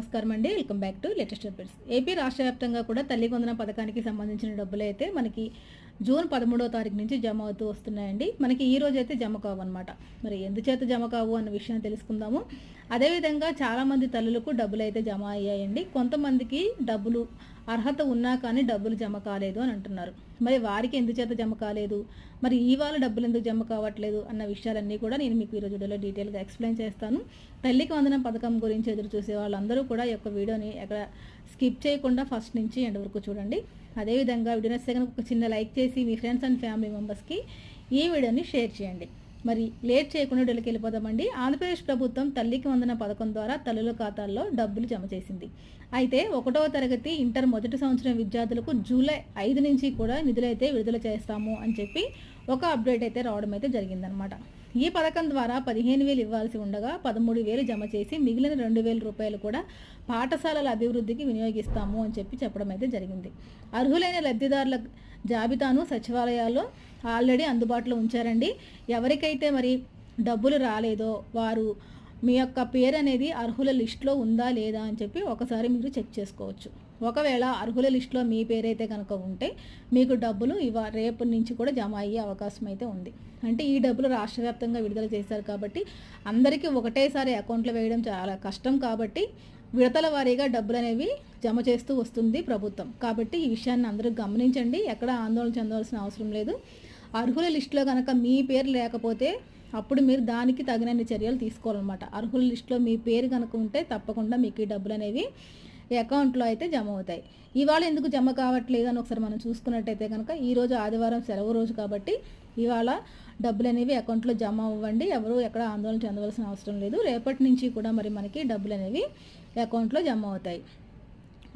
నమస్కారం అండి. Welcome back to latest updates. AP రాష్ట్ర వ్యాప్తంగా కూడా తల్లి వందన పథకానికి సంబంధించిన డబ్బులు అయితే మనకి జూన్ పదమూడో తారీఖు నుంచి జమ అవుతూ వస్తున్నాయండి. మనకి ఈ రోజు అయితే జమ కావు అనమాట మరి ఎందుచేత జమ కావు అన్న విషయాన్ని తెలుసుకుందాము. అదేవిధంగా చాలామంది తల్లులకు డబ్బులు అయితే జమ అయ్యాయండి. కొంతమందికి డబ్బులు అర్హత ఉన్నా కానీ డబ్బులు జమ కాలేదు అని అంటున్నారు. మరి వారికి ఎందుచేత జమ కాలేదు? మరి ఇవాళ డబ్బులు ఎందుకు జమ కావట్లేదు అన్న విషయాలన్నీ కూడా నేను మీకు ఈరోజు వీడియోలో డీటెయిల్గా ఎక్స్ప్లెయిన్ చేస్తాను. తల్లికి వందనం పథకం గురించి ఎదురు చూసే వాళ్ళందరూ కూడా ఈ యొక్క వీడియోని ఎక్కడ స్కిప్ చేయకుండా ఫస్ట్ నుంచి ఎండ్ వరకు చూడండి. అదేవిధంగా వీడియో నచ్చితే కనుక ఒక చిన్న లైక్ చేసి మీ ఫ్రెండ్స్ అండ్ ఫ్యామిలీ మెంబర్స్కి ఈ వీడియోని షేర్ చేయండి. మరి లేట్ చేయకుండా వీడియోకి వెళ్ళిపోదామండి. ఆంధ్రప్రదేశ్ ప్రభుత్వం తల్లికి వందన పథకం ద్వారా తల్లుల ఖాతాల్లో డబ్బులు జమ చేసింది. అయితే ఒకటవ తరగతి ఇంటర్ మొదటి సంవత్సరం విద్యార్థులకు జూలై ఐదు నుంచి కూడా నిధులైతే విడుదల చేస్తాము అని చెప్పి ఒక అప్డేట్ అయితే రావడం అయితే జరిగిందనమాట ఈ పథకం ద్వారా పదిహేను వేలు ఇవ్వాల్సి ఉండగా పదమూడు వేలు జమ చేసి మిగిలిన రెండు వేల రూపాయలు కూడా పాఠశాలల అభివృద్ధికి వినియోగిస్తాము అని చెప్పి చెప్పడం అయితే జరిగింది. అర్హులైన లబ్ధిదారుల జాబితాను సచివాలయాల్లో ఆల్రెడీ అందుబాటులో ఉంచారండి. ఎవరికైతే మరి డబ్బులు రాలేదో వారు మీ యొక్క పేరు అనేది అర్హుల లిస్టులో ఉందా లేదా అని చెప్పి ఒకసారి మీరు చెక్ చేసుకోవచ్చు. ఒకవేళ అర్హుల లిస్టులో మీ పేరైతే కనుక ఉంటే మీకు డబ్బులు ఇవ రేపు నుంచి కూడా జమ అయ్యే అవకాశం అయితే ఉంది. అంటే ఈ డబ్బులు రాష్ట్ర వ్యాప్తంగా విడుదల చేశారు కాబట్టి అందరికీ ఒకటేసారి అకౌంట్లో వేయడం చాలా కష్టం కాబట్టి విడతల వారీగా డబ్బులు అనేవి జమ చేస్తూ వస్తుంది ప్రభుత్వం. కాబట్టి ఈ విషయాన్ని అందరూ గమనించండి. ఎక్కడ ఆందోళన చెందవలసిన అవసరం లేదు. అర్హుల లిస్టులో కనుక మీ పేరు లేకపోతే అప్పుడు మీరు దానికి తగినన్ని చర్యలు తీసుకోవాలన్నమాట. అర్హుల లిస్టులో మీ పేరు కనుక ఉంటే తప్పకుండా మీకు ఈ డబ్బులు అనేవి అకౌంట్లో అయితే జమ అవుతాయి. ఇవాళ ఎందుకు జమ కావట్లేదు అని ఒకసారి మనం చూసుకున్నట్టయితే కనుక ఈరోజు ఆదివారం సెలవు రోజు కాబట్టి ఇవాళ డబ్బులు అనేవి అకౌంట్లో జమ అవ్వండి. ఎవరు ఎక్కడ ఆందోళన చెందవలసిన అవసరం లేదు. రేపటి నుంచి కూడా మరి మనకి డబ్బులు అనేవి అకౌంట్లో జమ అవుతాయి.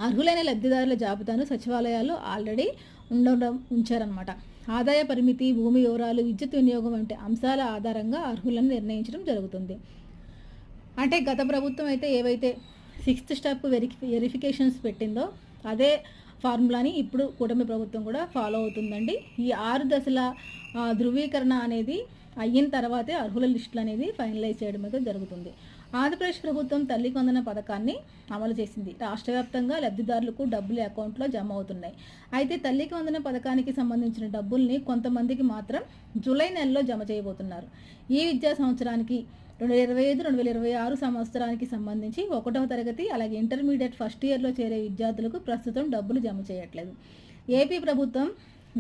అర్హులైన లబ్ధిదారుల జాబితాను సచివాలయాలు ఆల్రెడీ ఉండడం ఉంచారనమాట ఆదాయ పరిమితి భూమి వివరాలు విద్యుత్ వినియోగం వంటి అంశాల ఆధారంగా అర్హులను నిర్ణయించడం జరుగుతుంది. అంటే గత ప్రభుత్వం అయితే ఏవైతే సిక్స్త్ స్టెప్ వెరిఫి వెరిఫికేషన్స్ పెట్టిందో అదే ఫార్ములాని ఇప్పుడు కూటమి ప్రభుత్వం కూడా ఫాలో అవుతుందండి. ఈ ఆరు దశల ధృవీకరణ అనేది అయిన తర్వాతే అర్హుల లిస్టులు అనేది ఫైనలైజ్ చేయడం అయితే జరుగుతుంది. ఆంధ్రప్రదేశ్ ప్రభుత్వం తల్లి కొందన పథకాన్ని అమలు చేసింది. రాష్ట్ర వ్యాప్తంగా లబ్ధిదారులకు డబ్బులు అకౌంట్లో జమ అవుతున్నాయి. అయితే తల్లికి వందన పథకానికి సంబంధించిన డబ్బుల్ని కొంతమందికి మాత్రం జూలై నెలలో జమ చేయబోతున్నారు. ఈ విద్యా సంవత్సరానికి రెండు వేల ఇరవై ఐదు రెండు వేల ఇరవై ఆరు సంవత్సరానికి సంబంధించి ఒకటవ తరగతి అలాగే ఇంటర్మీడియట్ ఫస్ట్ ఇయర్లో చేరే విద్యార్థులకు ప్రస్తుతం డబ్బులు జమ చేయట్లేదు. ఏపీ ప్రభుత్వం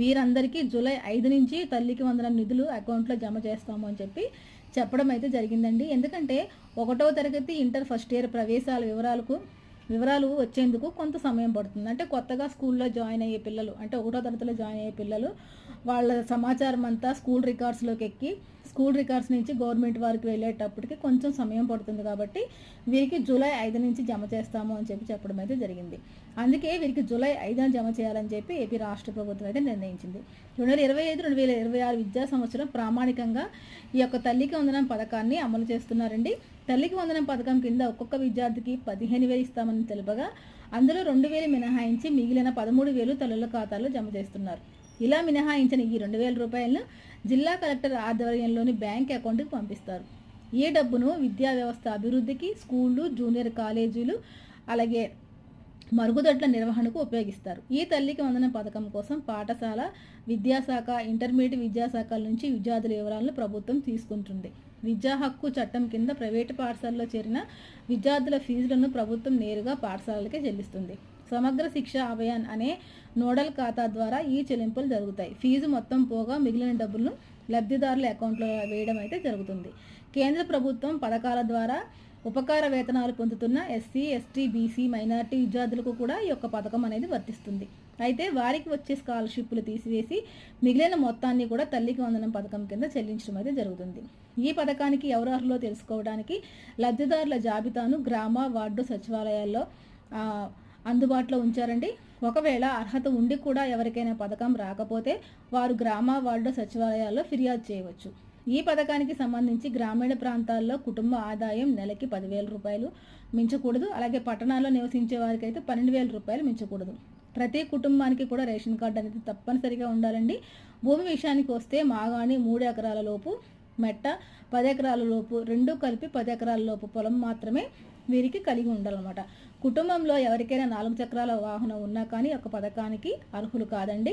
వీరందరికీ జూలై ఐదు నుంచి తల్లికి వందన నిధులు అకౌంట్లో జమ చేస్తాము అని చెప్పి చెప్పడం అయితే జరిగిందండి. ఎందుకంటే ఒకటో తరగతి ఇంటర్ ఫస్ట్ ఇయర్ ప్రవేశాల వివరాలకు వివరాలు వచ్చేందుకు కొంత సమయం పడుతుంది. అంటే కొత్తగా స్కూల్లో జాయిన్ అయ్యే పిల్లలు అంటే ఒకటో తరగతిలో జాయిన్ అయ్యే పిల్లలు వాళ్ళ సమాచారం అంతా స్కూల్ రికార్డ్స్లోకి ఎక్కి స్కూల్ రికార్డ్స్ నుంచి గవర్నమెంట్ వారికి వెళ్ళేటప్పటికి కొంచెం సమయం పడుతుంది కాబట్టి వీరికి జూలై ఐదు నుంచి జమ చేస్తాము అని చెప్పి చెప్పడం అయితే జరిగింది. అందుకే వీరికి జూలై ఐదున జమ చేయాలని చెప్పి ఏపీ రాష్ట్ర ప్రభుత్వం అయితే నిర్ణయించింది. రెండు వేల ఇరవై ఐదు రెండు వేల ఇరవై ఆరు విద్యా సంవత్సరం ప్రామాణికంగా ఈ యొక్క తల్లికి వందనం పథకాన్ని అమలు చేస్తున్నారండి. తల్లికి వందనం పథకం కింద ఒక్కొక్క విద్యార్థికి పదిహేను వేలు ఇస్తామని తెలుపగా అందులో రెండు వేలు మినహాయించి మిగిలిన పదమూడు వేలు తల్లుల ఖాతాలో జమ చేస్తున్నారు. ఇలా మినహాయించిన ఈ రెండు వేల రూపాయలను జిల్లా కలెక్టర్ ఆధ్వర్యంలోని బ్యాంక్ అకౌంట్కి పంపిస్తారు. ఈ డబ్బును విద్యా వ్యవస్థ అభివృద్ధికి స్కూళ్ళు జూనియర్ కాలేజీలు అలాగే మరుగుదొడ్ల నిర్వహణకు ఉపయోగిస్తారు. ఈ తల్లికి వందన పథకం కోసం పాఠశాల విద్యాశాఖ ఇంటర్మీడియట్ విద్యాశాఖల నుంచి విద్యార్థుల వివరాలను ప్రభుత్వం తీసుకుంటుంది. విద్యా హక్కు చట్టం కింద ప్రైవేటు పాఠశాలలో చేరిన విద్యార్థుల ఫీజులను ప్రభుత్వం నేరుగా పాఠశాలలకే చెల్లిస్తుంది. సమగ్ర శిక్ష అభయాన్ అనే నోడల్ ఖాతా ద్వారా ఈ చెల్లింపులు జరుగుతాయి. ఫీజు మొత్తం పోగా మిగిలిన డబ్బులను లబ్ధిదారుల అకౌంట్లో వేయడం అయితే జరుగుతుంది. కేంద్ర ప్రభుత్వం పథకాల ద్వారా ఉపకార వేతనాలు పొందుతున్న ఎస్సీ ఎస్టీ బీసీ మైనార్టీ విద్యార్థులకు కూడా ఈ యొక్క పథకం అనేది వర్తిస్తుంది. అయితే వారికి వచ్చే స్కాలర్షిప్లు తీసివేసి మిగిలిన మొత్తాన్ని కూడా తల్లికి వందనం పథకం కింద చెల్లించడం అయితే జరుగుతుంది. ఈ పథకానికి ఎవరు అర్హులో తెలుసుకోవడానికి లబ్ధిదారుల జాబితాను గ్రామ వార్డు సచివాలయాల్లో అందుబాటులో ఉంచారండి. ఒకవేళ అర్హత ఉండి కూడా ఎవరికైనా పథకం రాకపోతే వారు గ్రామ వార్డు సచివాలయాల్లో ఫిర్యాదు చేయవచ్చు. ఈ పథకానికి సంబంధించి గ్రామీణ ప్రాంతాల్లో కుటుంబ ఆదాయం నెలకి పదివేల రూపాయలు మించకూడదు. అలాగే పట్టణాల్లో నివసించే వారికి అయితే పన్నెండు వేల రూపాయలు మించకూడదు. ప్రతి కుటుంబానికి కూడా రేషన్ కార్డు అనేది తప్పనిసరిగా ఉండాలండి. భూమి విషయానికి వస్తే మాగాణి మూడు ఎకరాల లోపు మెట్ట పది ఎకరాల లోపు రెండు కలిపి పది ఎకరాల లోపు పొలం మాత్రమే వీరికి కలిగి ఉండాలన్నమాట. కుటుంబంలో ఎవరికైనా నాలుగు చక్రాల వాహనం ఉన్నా కానీ ఒక పథకానికి అర్హులు కాదండి.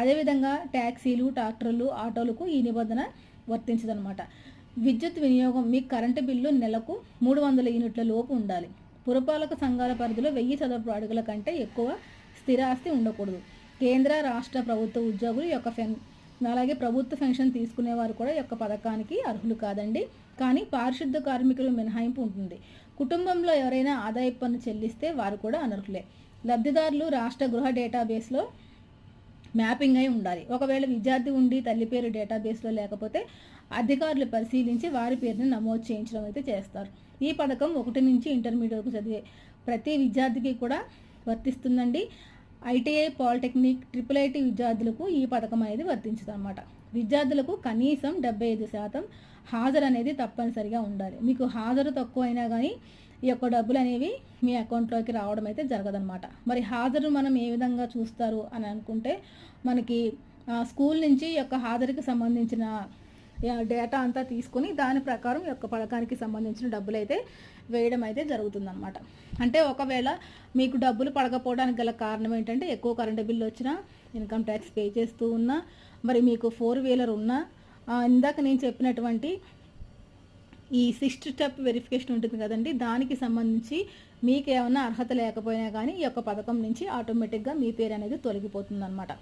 అదేవిధంగా ట్యాక్సీలు ట్రాక్టర్లు ఆటోలకు ఈ నిబంధన వర్తించదనమాట విద్యుత్ వినియోగం మీ కరెంటు బిల్లు నెలకు మూడు వందల యూనిట్ల లోపు ఉండాలి. పురపాలక సంఘాల పరిధిలో వెయ్యి చదరపు అడుగుల కంటే ఎక్కువ స్థిరాస్తి ఉండకూడదు. కేంద్ర రాష్ట్ర ప్రభుత్వ ఉద్యోగులు యొక్క ఫెన్ అలాగే ప్రభుత్వ పెన్షన్ తీసుకునేవారు కూడా యొక్క పథకానికి అర్హులు కాదండి. కానీ పారిశుద్ధ కార్మికులు మినహాయింపు ఉంటుంది. కుటుంబంలో ఎవరైనా ఆదాయ పన్ను చెల్లిస్తే వారు కూడా అనర్హులే. లబ్ధిదారులు రాష్ట్ర గృహ డేటాబేస్లో మ్యాపింగ్ అయి ఉండాలి. ఒకవేళ విద్యార్థి ఉండి తల్లి పేరు డేటాబేస్లో లేకపోతే అధికారులు పరిశీలించి వారి పేరుని నమోదు చేయించడం అయితే చేస్తారు. ఈ పథకం ఒకటి నుంచి ఇంటర్మీడియట్ చదివే ప్రతి విద్యార్థికి కూడా వర్తిస్తుందండి. ఐటీఐ పాలిటెక్నిక్ ట్రిపుల్ ఐటీ విద్యార్థులకు ఈ పథకం అనేది వర్తించదన్నమాట. విద్యార్థులకు కనీసం డెబ్బై ఐదు శాతం హాజరు అనేది తప్పనిసరిగా ఉండాలి. మీకు హాజరు తక్కువ అయినా కానీ ఈ యొక్క డబ్బులు అనేవి మీ అకౌంట్లోకి రావడం అయితే జరగదనమాట మరి హాజరు మనం ఏ విధంగా చూస్తారు అని అనుకుంటే మనకి స్కూల్ నుంచి ఈ యొక్క హాజరుకి సంబంధించిన డేటా అంతా తీసుకొని దాని ప్రకారం ఈ యొక్క పథకానికి సంబంధించిన డబ్బులు అయితే వేయడం అయితే జరుగుతుందన్నమాట. అంటే ఒకవేళ మీకు డబ్బులు పడకపోవడానికి గల కారణం ఏంటంటే ఎక్కువ కరెంటు బిల్లు వచ్చినా ఇన్కమ్ ట్యాక్స్ పే చేస్తూ ఉన్నా మరి మీకు ఫోర్ వీలర్ ఉన్నా ఇందాక నేను చెప్పినటువంటి ఈ సిక్స్త్ స్టెప్ వెరిఫికేషన్ ఉంటుంది కదండి దానికి సంబంధించి మీకు ఏమైనా అర్హత లేకపోయినా కానీ ఈ యొక్క పథకం నుంచి ఆటోమేటిక్గా మీ పేరు అనేది తొలగిపోతుంది అనమాట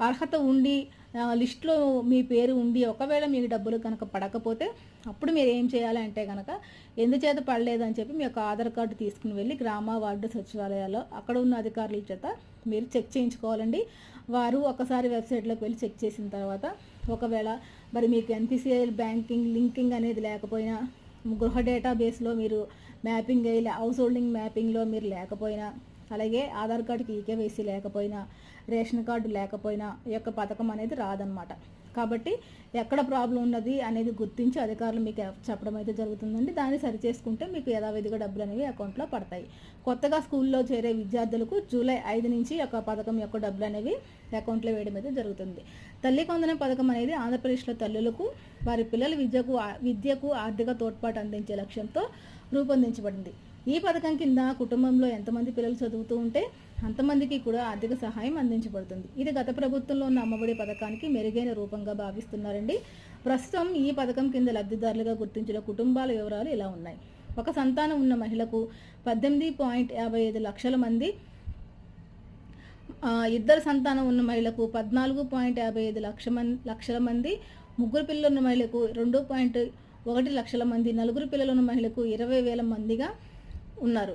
అర్హత ఉండి లిస్ట్లో మీ పేరు ఉండి ఒకవేళ మీకు డబ్బులు కనుక పడకపోతే అప్పుడు మీరు ఏం చేయాలంటే కనుక ఎందుచేత అని చెప్పి మీ యొక్క ఆధార్ కార్డు తీసుకుని వెళ్ళి గ్రామ వార్డు సచివాలయాల్లో అక్కడ ఉన్న అధికారుల చేత మీరు చెక్ చేయించుకోవాలండి. వారు ఒకసారి వెబ్సైట్లోకి వెళ్ళి చెక్ చేసిన తర్వాత ఒకవేళ మరి మీకు ఎన్పిసిఐ బ్యాంకింగ్ లింకింగ్ అనేది లేకపోయినా గృహ డేటాబేస్లో మీరు మ్యాపింగ్ అయ్యి హౌస్ హోల్డింగ్ మ్యాపింగ్లో మీరు లేకపోయినా అలాగే ఆధార్ కార్డుకి ఈకేవైసీ లేకపోయినా రేషన్ కార్డు లేకపోయినా ఈ యొక్క పథకం అనేది రాదనమాట కాబట్టి ఎక్కడ ప్రాబ్లం ఉన్నది అనేది గుర్తించి అధికారులు మీకు చెప్పడం అయితే జరుగుతుందండి. దాన్ని సరి చేసుకుంటే మీకు యథావిధిగా డబ్బులు అనేవి అకౌంట్లో పడతాయి. కొత్తగా స్కూల్లో చేరే విద్యార్థులకు జూలై ఐదు నుంచి యొక్క పథకం యొక్క డబ్బులు అనేవి అకౌంట్లో వేయడం అయితే జరుగుతుంది. తల్లి కొందన పథకం అనేది ఆంధ్రప్రదేశ్లో తల్లులకు వారి పిల్లల విద్యకు విద్యకు ఆర్థిక తోడ్పాటు అందించే లక్ష్యంతో రూపొందించబడింది. ఈ పథకం కింద కుటుంబంలో ఎంతమంది పిల్లలు చదువుతూ ఉంటే అంతమందికి కూడా ఆర్థిక సహాయం అందించబడుతుంది. ఇది గత ప్రభుత్వంలో ఉన్న అమ్మఒడి పథకానికి మెరుగైన రూపంగా భావిస్తున్నారండి. ప్రస్తుతం ఈ పథకం కింద లబ్ధిదారులుగా గుర్తించిన కుటుంబాల వివరాలు ఇలా ఉన్నాయి. ఒక సంతానం ఉన్న మహిళకు పద్దెనిమిది పాయింట్ యాభై ఐదు లక్షల మంది ఇద్దరు సంతానం ఉన్న మహిళకు పద్నాలుగు పాయింట్ యాభై ఐదు లక్ష మంది లక్షల మంది ముగ్గురు పిల్లలున్న మహిళకు రెండు పాయింట్ ఒకటి లక్షల మంది నలుగురు పిల్లలున్న మహిళకు ఇరవై వేల మందిగా ఉన్నారు.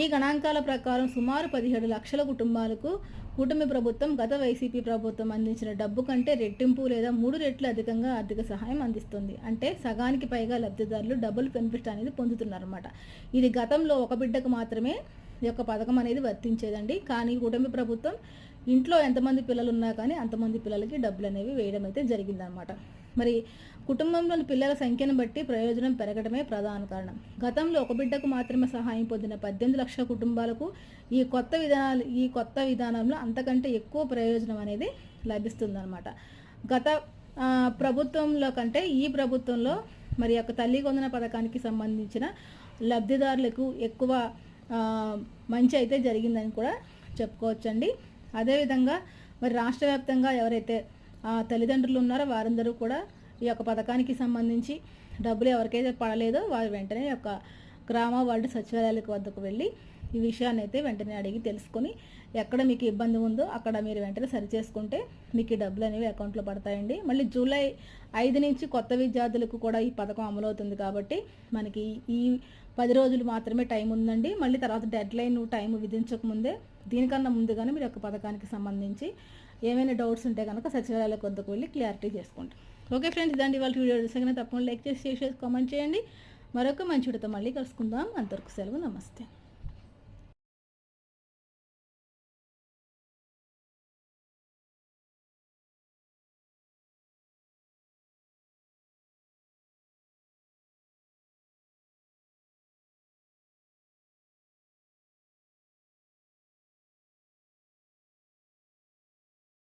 ఈ గణాంకాల ప్రకారం సుమారు పదిహేడు లక్షల కుటుంబాలకు కూటమి ప్రభుత్వం గత వైసీపీ ప్రభుత్వం అందించిన డబ్బు కంటే రెట్టింపు లేదా మూడు రెట్లు అధికంగా ఆర్థిక సహాయం అందిస్తుంది. అంటే సగానికి పైగా లబ్ధిదారులు డబుల్ బెనిఫిట్ అనేది పొందుతున్నారన్నమాట. ఇది గతంలో ఒక బిడ్డకు మాత్రమే ఈ యొక్క పథకం అనేది వర్తించేదండి. కానీ కూటమి ప్రభుత్వం ఇంట్లో ఎంతమంది పిల్లలు ఉన్నా కానీ అంతమంది పిల్లలకి డబ్బులు అనేవి వేయడం అయితే జరిగిందనమాట మరి కుటుంబంలోని పిల్లల సంఖ్యను బట్టి ప్రయోజనం పెరగడమే ప్రధాన కారణం. గతంలో ఒక బిడ్డకు మాత్రమే సహాయం పొందిన పద్దెనిమిది లక్షల కుటుంబాలకు ఈ కొత్త విధానాలు ఈ కొత్త విధానంలో అంతకంటే ఎక్కువ ప్రయోజనం అనేది లభిస్తుందన్నమాట. గత ప్రభుత్వంలో కంటే ఈ ప్రభుత్వంలో మరి యొక్క తల్లి కొందన పథకానికి సంబంధించిన లబ్ధిదారులకు ఎక్కువ మంచి అయితే జరిగిందని కూడా చెప్పుకోవచ్చండి. అదేవిధంగా మరి రాష్ట్ర వ్యాప్తంగా ఎవరైతే తల్లిదండ్రులు ఉన్నారో వారందరూ కూడా ఈ యొక్క పథకానికి సంబంధించి డబ్బులు ఎవరికైతే పడలేదో వారు వెంటనే యొక్క గ్రామ వార్డు సచివాలయాలకు వద్దకు వెళ్ళి ఈ విషయాన్ని అయితే వెంటనే అడిగి తెలుసుకొని ఎక్కడ మీకు ఇబ్బంది ఉందో అక్కడ మీరు వెంటనే సరి చేసుకుంటే మీకు డబ్బులు అనేవి అకౌంట్లో పడతాయండి. మళ్ళీ జూలై ఐదు నుంచి కొత్త విద్యార్థులకు కూడా ఈ పథకం అమలవుతుంది కాబట్టి మనకి ఈ పది రోజులు మాత్రమే టైం ఉందండి. మళ్ళీ తర్వాత డెడ్ లైన్ టైం విధించకముందే దీనికన్నా ముందుగానే మీరు యొక్క పథకానికి సంబంధించి ఏమైనా డౌట్స్ ఉంటే కనుక సచివాలయాలకు వద్దకు వెళ్ళి క్లారిటీ చేసుకుంటాం ఓకే ఫ్రెండ్స్ ఇదండి వాళ్ళ వీడియో. చూసాకనే తప్పకుండా లైక్ చేసి చేసి కామెంట్ చేయండి. మరొక మంచి మళ్ళీ కలుసుకుందాం. అంతవరకు సెలవు నమస్తే.